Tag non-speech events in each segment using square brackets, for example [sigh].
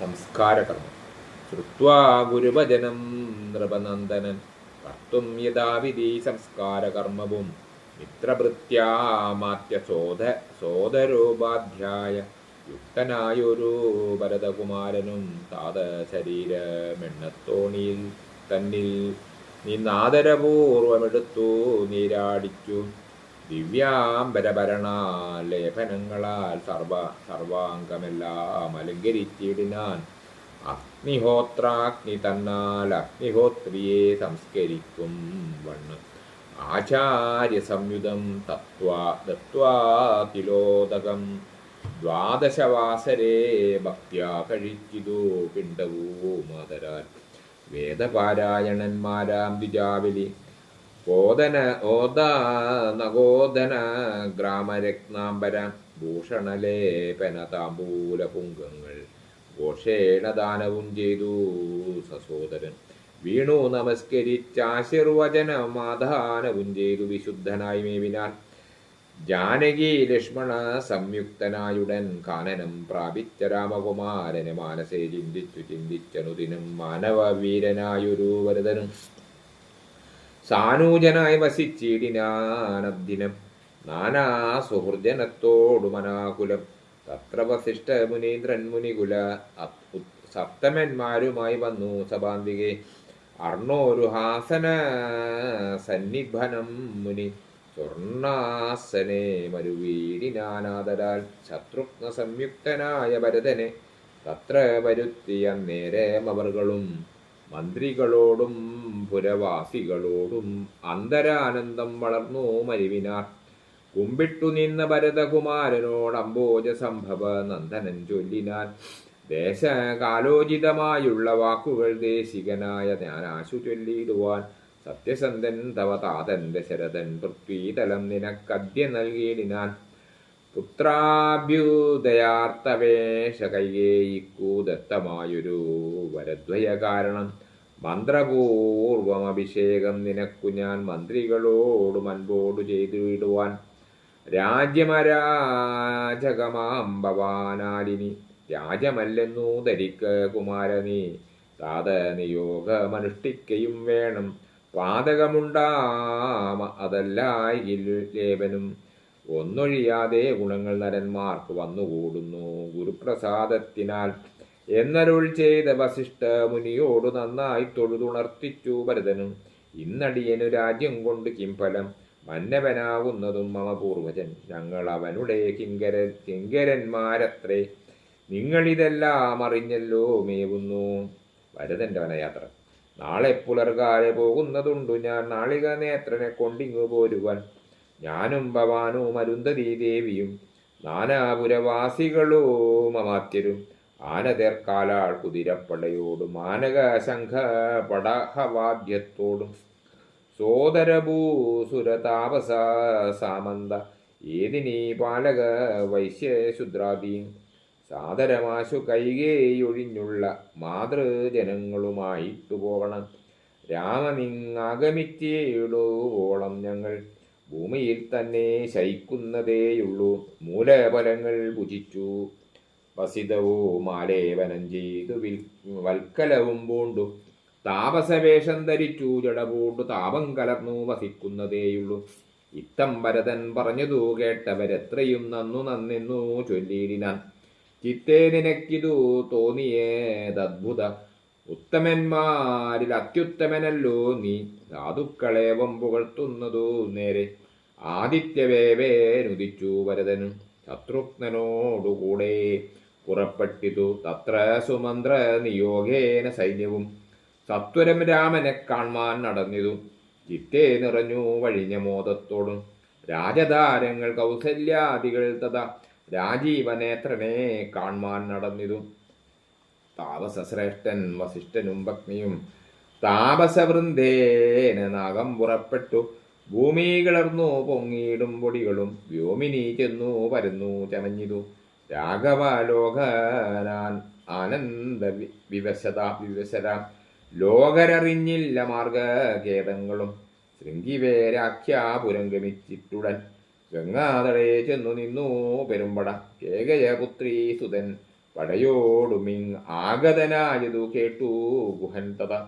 സംസ്കാരകർമ്മം. ശ്രുവാ ഗുരുവചനം നൃപനന്ദനൻ. കർത്തും യഥാവിധി സംസ്കാരകർമ്മവും. മിത്രഭൃത്യാമാത്യ സോദരോപാധ്യായ യുക്തനായൊരു ഭരതകുമാരനും താത ശരീരമെണ്ണത്തോണിയിൽ തന്നിൽ നിന്നാദരപൂർവമെടുത്തു നീരാടിച്ചു. ദിവ്യാംബരഭരണാലേപനങ്ങളാൽ സർവ സർവാംഗമെല്ലാം അലങ്കരിച്ചിടിനാൻ. അഗ്നിഹോത്രാഗ്നി തന്നാൽ അഗ്നിഹോത്രിയെ സംസ്കരിക്കും വണ്ണ്. ആചാര്യ സംയുതം തത്വാ ദത്വാ തിലോദകം. ദ്വാദശവാസരേ ഭക്ത്യാ കഴിച്ചിതു പിണ്ടവൂ മാതരാൽ. വേദപാരായണന്മാരാം ദ്വിജാവലി ഓദന ഓദാനഗോദന ഗ്രാമരത്നാംബര ഭൂഷണലേപന താമ്പൂല പുങ്കങ്ങൾ ഘോഷേണ ദാനവും ചെയ്തു സസോദരൻ വീണു നമസ്കരിച്ചാശീർവചനമാധാനവും ചെയ്തു വിശുദ്ധനായി മേവിനാൻ. ജാനകി ലക്ഷ്മണ സംയുക്തനായുടൻ കാനനം പ്രാപിച്ച രാമകുമാരനെ മാനസേ ചിന്തിച്ചു ചിന്തിച്ചനുദിനം മാനവ വീരനായൊരു വരദനും. സാനൂജനായി വസിച്ചിടിനാനദ്ദിനം നാനാ സുഹൃജനത്തോടു മനാകുലം തത്ര വസിഷ്ഠ മുനീന്ദ്രൻ മുനികുല. സപ്തമന്മാരുമായി വന്നു സഭാന്തികെ അർണോരു ഹാസന സന്നിഭനം മുനി. സ്വർണാസനെ മരുവീടിനാനാദരാൽ ശത്രുഘ്ന സംയുക്തനായ ഭരതനെ. തത്ര വരുത്തിയ നേരം അവർകളും മന്ത്രികളോടും പുരവാസികളോടും അന്തരാനന്ദം വളർന്നു മരുവിനാർ. കുമ്പിട്ടു നിന്ന ഭരതകുമാരനോട് അംബോജ സംഭവ നന്ദനൻ ചൊല്ലിനാൻ. ദേശകാലോചിതമായുള്ള വാക്കുകൾ ദേശികനായ ഞാനാശു ചൊല്ലിയിടുവാൻ സത്യസന്ധൻ തവ താതൻ ദശരഥൻ പൃഥ്വീതലം നിനക്കദ്യ നൽകിയിടിനാൻ. പുത്രാഭ്യുദയാർത്ഥവേഷ കൈകേയിക്കൂ ദത്തമായൊരു വരദ്വയ കാരണം മന്ത്രപൂർവം അഭിഷേകം നിനക്കു ഞാൻ മന്ത്രികളോട് അൻപോടു ചെയ്തു വിടുവാൻ രാജ്യമരാജകമാം ഭവാനാലിനി രാജമല്ലെന്നു ധരിക്ക കുമാരനീ. താത നിയോഗമനുഷ്ഠിക്കയും വേണം. പാതകമുണ്ടാമ അതല്ലായിൽ ലേപനും ഒന്നൊഴിയാതെ ഗുണങ്ങൾ നരന്മാർക്ക് വന്നുകൂടുന്നു. ഗുരുപ്രസാദത്തിനാൽ എന്നരുൾ ചെയ്ത വസിഷ്ഠ മുനിയോട് നന്നായി തൊഴുതുണർത്തിച്ചു ഭരതനും. ഇന്നടിയനു രാജ്യം കൊണ്ട് കിംഫലം മന്നവനാകുന്നതും മമ പൂർവജൻ ഞങ്ങൾ അവനുടെ കിങ്കര കിങ്കരന്മാരത്രേ നിങ്ങളിതെല്ലാം അറിഞ്ഞല്ലോ മേവുന്നു. ഭരതന്റെ വനയാത്ര. നാളെ പുലർകാലെ പോകുന്നതുണ്ടു ഞാൻ. നാളിക നേത്രനെ കൊണ്ടിങ്ങു പോരുവാൻ. ഞാനും ഭവാനും അരുന്ധതി ദേവിയും നാനാപുരവാസികളും അമാത്യരും ആനതേർക്കാലാൾ കുതിരപ്പടയോടും ആനക ശംഖ പടഹവാദ്യത്തോടും സോദരഭൂസുരതാപസ സാമന്ത ഏതിനീ പാലക വൈശ്യശുദ്രാദീൻ സാദരമാശു കൈകേയൊഴിഞ്ഞുള്ള മാതൃജനങ്ങളുമായിട്ടു പോകണം രാമനിങ്ങാഗമിച്ചേടുവോളം ഞങ്ങൾ. ഭൂമിയിൽ തന്നെ ശയിക്കുന്നതേയുള്ളൂ. മൂലഫലങ്ങൾ ഭുജിച്ചു. വസിതവും ആലേപനം ചെയ്തു വിൽ വൽക്കലവും പൂണ്ടു. താപസവേഷം ധരിച്ചു. ജടപൂണ്ടു താപം കലർന്നു വസിക്കുന്നതേയുള്ളൂ. ഇത്തം ഭരതൻ പറഞ്ഞതു കേട്ടവരെത്രയും നന്നു നന്നെന്നു ചൊല്ലിയിടിനാൻ. ചിത്തേ നിനക്കിതു തോന്നിയേതദ്ഭുത ഉത്തമന്മാരിൽ അത്യുത്തമനല്ലോ നീ. ധാതുക്കളെ പുകഴ്ത്തുന്നതു നേരെ. ആദിത്യവേവേനുദിച്ചു വരതനും ശത്രുഘ്നോടുകൂടെ പുറപ്പെട്ടിതു തത്ര സുമന്ത്ര നിയോഗേന സൈന്യവും. സത്വരം രാമനെ കാൺമാൻ നടന്നിതു. ചിത്തേ നിറഞ്ഞു വഴിഞ്ഞ മോദത്തോടും. രാജധാരങ്ങൾ കൗസല്യാദികൾ തഥാ രാജീവനേത്രനെ കാൺമാൻ നടന്നിതു. താപസശ്രേഷ്ഠൻ വസിഷ്ഠനും പത്നിയും താപസവൃന്ദേന നാഗം പുറപ്പെട്ടു. ഭൂമി കിളർന്നു പൊങ്ങിയിടും പൊടികളും വ്യോമിനി ചെന്നു പരന്നു ചമഞ്ഞിതു. രാഘവലോകനാൻ ആനന്ദ വിവശത വിവശത. ലോകരറിഞ്ഞില്ല മാർഗഖേദങ്ങളും. ശൃംഗിവേരാഖ്യാപുരം ഗമിച്ചിട്ടുടൻ. ഗംഗാതടയെ ചെന്നു നിന്നു പെരുമ്പട. കേകയപുത്രീ സുതൻ പടയോടുമിങ് ആഗതനായതു കേട്ടു ഗുഹൻ തഥ.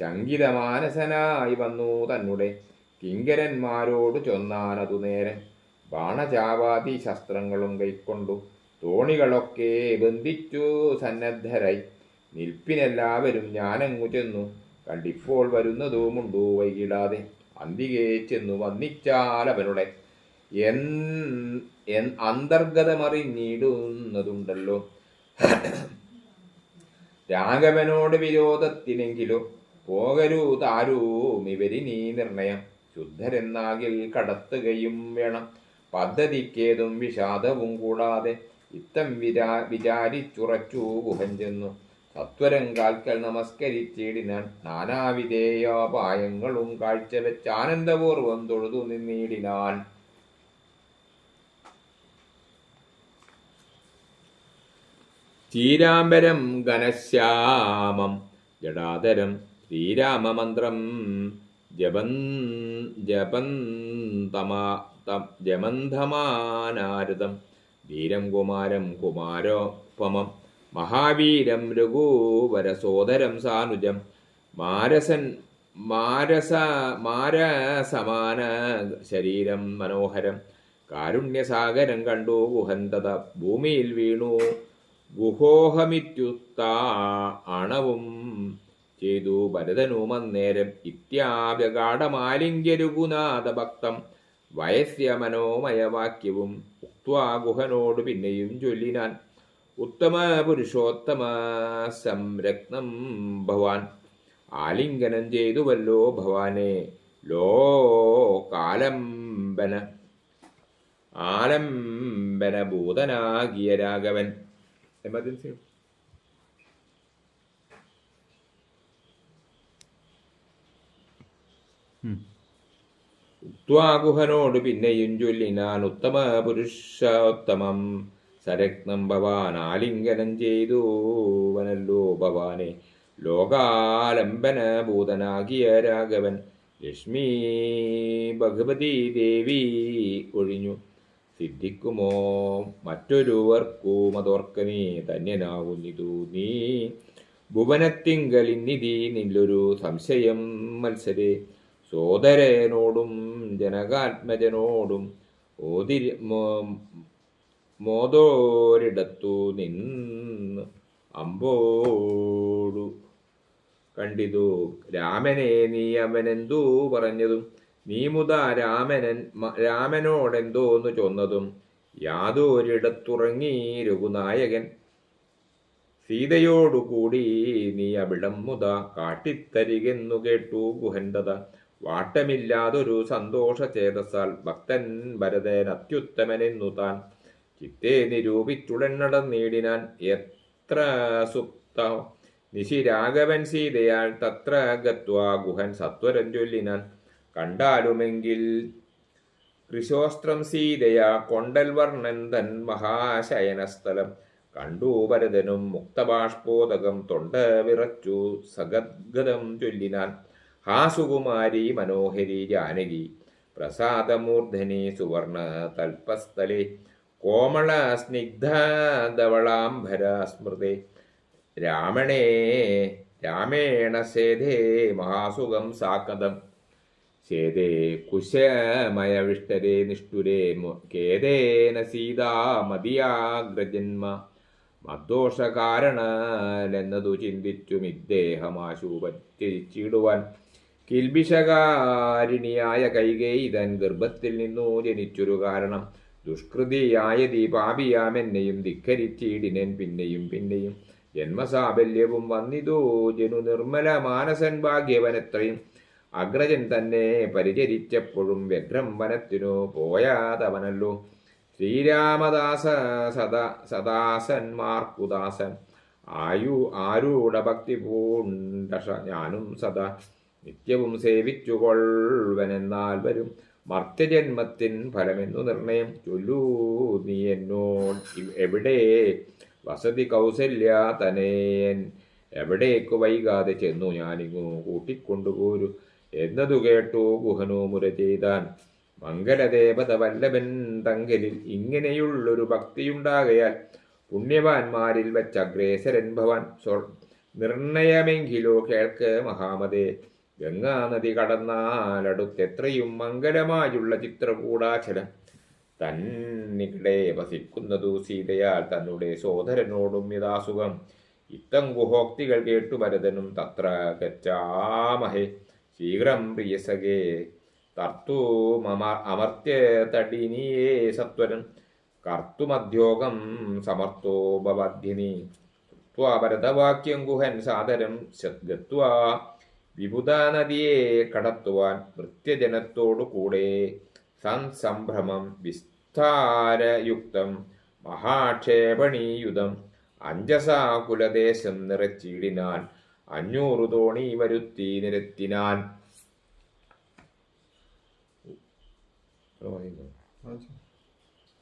ശങ്കിതമാനസനായി വന്നു തന്നെ കിങ്കരന്മാരോട് ചൊന്നാനതു നേരെ. ബാണചാവാതി ശസ്ത്രങ്ങളും കൈക്കൊണ്ടു. തോണികളൊക്കെ ബന്ധിച്ചു സന്നദ്ധരായി. നിൽപ്പിനെല്ലാവരും ഞാനങ്ങു ചെന്നു. കണ്ടിപ്പോൾ വരുന്നതുമുണ്ടു വൈകിടാതെ. അന്തികെ ചെന്നു വന്നിച്ചാലവനുടെ എൻ എൻ അന്തർഗതമറിഞ്ഞിടുന്നതുണ്ടല്ലോ. [coughs] രാഘവനോട് വിരോധത്തിനെങ്കിലോ പോകരൂ താരൂം ഇവരിനീ നിർണയം. ശുദ്ധരെന്നാകിൽ കടത്തുകയും വേണം. പദ്ധതിക്കേതും വിഷാദവും കൂടാതെ ഇത്തം വിരാ വിചാരിച്ചുറച്ചു ഗുഹൻ ചെന്നു. സത്വരം കാൽക്കൽ നമസ്കരിച്ചിടിനാൻ നാനാവിധേയോപായങ്ങളും കാഴ്ചവെച്ച് ആനന്ദപൂർവം തൊഴുതു നിന്നിടിനാൻ. ശ്രീരാംബരം ഘനശ്യാമം. ജടാധരം ശ്രീരാമമന്ത്രം. ജപൻ ജപന്തമാ ത ജമന്ധമാനാരതം. വീരം കുമാരം കുമാരോപമം. മഹാവീരം രഘുവരസോദരം സാനുജം. മാരസൻ മാരസ മാരസമാന ശരീരം മനോഹരം. കാരുണ്യസാഗരം കണ്ടു ഗുഹന്തത. ഭൂമിയിൽ വീണു ഗുഹോഹമിത്യുത്ത അണവും ചെയ്തു ഭരതനുമന്നേരം അന്നേരം ഇത്യാവ്യഗാഠമാലിംഗ്യരുകുനാഥ ഭക്തം വയസ്യ മനോമയവാക്യവും ഉക്വാ ഗുഹനോട് പിന്നെയും ചൊല്ലിനാൻ ഉത്തമ പുരുഷോത്തമ സംരത്നം ഭവാൻ. ആലിംഗനം ചെയ്തുവല്ലോ ഭവാനെ ലോ കാലംബന ആലംബന ഭൂതനാകിയ രാഘവൻ. എമർജൻസി ഉക്വാഗുഹനോട് പിന്നെയും ചൊല്ലിനാൻ ഉത്തമ പുരുഷോത്തമം സരത്നം ഭവാൻ ആലിംഗനം ചെയ്തു വനല്ലോ ഭവാനെ ലോകാലംബന ഭൂതനാകിയ രാഘവൻ ലക്ഷ്മി ഭഗവതി ദേവി ഒഴിഞ്ഞു. സിദ്ധിക്കുമോ? മറ്റൊരുവർക്കും അതോർക്ക നീ ധന്യനാവുന്നിതു നീ. ഭുവനത്തിങ്കലിന്നിതി നില്ലൊരു സംശയം മത്സരെ. സോദരനോടും ജനകാത്മജനോടും ഓതിരി മോതോരിടത്തു നിന്ന് അമ്പോടു കണ്ടിതു. രാമനെ നീ അവനെന്തു പറഞ്ഞതും നീ മുതാ രാമനൻ രാമനോടെന്തോ രാമനോടെന്തോന്നു ചൊന്നതും യാതൊരിടത്തുറങ്ങി രഘുനായകൻ സീതയോടുകൂടി നീ അവിടം മുത കാട്ടിത്തരികെന്നു കേട്ടു ഗുഹന്തത വാട്ടമില്ലാതൊരു സന്തോഷ ചേതസാൽ ഭക്തൻ ഭരതൻ അത്യുത്തമനെന്നു താൻ. ചിത്തെ നിരൂപിച്ചുടൻ നടന്നേടിനാൻ എത്ര സുപ്ത. നിശിരാഘവൻ സീതയാൽ തത്ര ഗത്വാ ഗുഹൻ സത്വരം ചൊല്ലിനാൻ. കണ്ടാലുമെങ്കിൽ കൃശോസ്ത്രം സീതയാ കൊണ്ടൽ വർണൻ തൻ മഹാശയനസ്ഥലം. കണ്ടു ഭരതനും മുക്തബാഷ്പോതകം തൊണ്ട വിറച്ചു സഗദ്ഗതം ചൊല്ലിനാൻ. ഹാസുകുമാരി മനോഹരി ജാനകി പ്രസാദമൂർധനി സുവർണ തൽപസ്ഥലേ. കോമള സ്നിഗ്ധ സ്മൃതി. രാമണേ രാമേണ സേധേ മഹാസുഖം സാക്കതം ചേതേ കുശമയവിഷ്ടരേ നിഷ്ഠുരേ കേതേന സീതാ മതിയാഗ്രജന്മ. മദ്ദോഷകാരണനെന്നതു ചിന്തിച്ചും ഇദ്ദേഹം പറ്റിച്ചിടുവാൻ കിൽബിഷകാരിണിയായ കൈകേയി തൻ ഗർഭത്തിൽ നിന്നു ജനിച്ചൊരു കാരണം. ദുഷ്കൃതിയായ ദുഷ്കൃതിയായതി പാപിയാമെന്നെയും ധിക്കരിച്ചിടിനൻ പിന്നെയും പിന്നെയും. ജന്മസാബല്യവും വന്നിതോ. ജനു നിർമ്മല മാനസൻ ഭാഗ്യവനെത്രയും അഗ്രജൻ തന്നെ പരിചരിച്ചപ്പോഴും വ്യഗ്രം വനത്തിനു പോയാതവനല്ലോ. ശ്രീരാമദാസ സദാ സദാസന്മാർക്കുദാസൻ ആയു ആരൂഢ ഭക്തി പൂണ്ടഷ ഞാനും സദാ. നിത്യവും സേവിച്ചുകൊള്ളുവനെന്നാൽ വരും. മർത്യജന്മത്തിൻ ഫലമെന്നു നിർണയം. ചൊല്ലൂ നീ എന്നോട്. എവിടെ? വസതി കൗസല്യ തനേൻ എവിടേക്ക് വൈകാതെ ചെന്നു ഞാനിങ്ങു കൂട്ടിക്കൊണ്ടുപോരു. എന്നതു കേട്ടു ഗുഹനോ മുര ചെയ്താൻ. മംഗലദേവത വല്ലഭൻ തങ്കലിൽ ഇങ്ങനെയുള്ളൊരു ഭക്തിയുണ്ടാകയാൽ പുണ്യവാന്മാരിൽ വെച്ച് അഗ്രേസരൻ ഭവൻ നിർണയമെങ്കിലോ കേൾക്ക് മഹാമതേ. ഗംഗാനദി കടന്നാലടുത്തെത്രയും മംഗലമായുള്ള ചിത്രകൂടാചലം. തന്നിടെ വസിക്കുന്നതു സീതയാൽ തന്നുടെ സോദരനോടും ഇതാസുഖം ഇത്തം ഗുഹോക്തികൾ കേട്ടു ഭരതനും തത്ര ഗച്ഛാമഹേ. ശീഘ്രം പ്രിയസഖേ തർത്തു മമ അമർത്യ തടിനിയേ സത്വരം കർത്തുമദ്യോഗം സമർത്ഥോ ഭരതവാക്യം ഗുഹൻ സാദരം ഗത്വാ വിബുധാ നദിയെ കടത്തുവാൻ നൃത്യജനത്തോടു കൂടെ സംസംഭ്രമം വിസ്താരയുക്തം മഹാക്ഷേപണീയുതം അഞ്ചസാകുലദേശം നിറച്ചിടിനാൻ അഞ്ഞൂറ് തോണി വരുത്തി നിരത്തിനാൻ.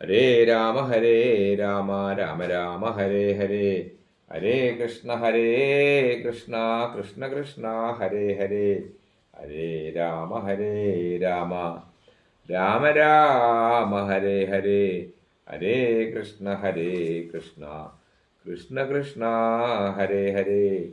ഹരേ രാമ ഹരേ രാമ രാമ രാമ ഹരേ ഹരേ. ഹരേ കൃഷ്ണ ഹരേ കൃഷ്ണ കൃഷ്ണ കൃഷ്ണ ഹരേ ഹരേ. ഹരേ രാമ ഹരേ രാമ. രാമ രാമ ഹരേ ഹരേ. ഹരേ കൃഷ്ണ ഹരേ കൃഷ്ണ. കൃഷ്ണ കൃഷ്ണ ഹരേ ഹരേ.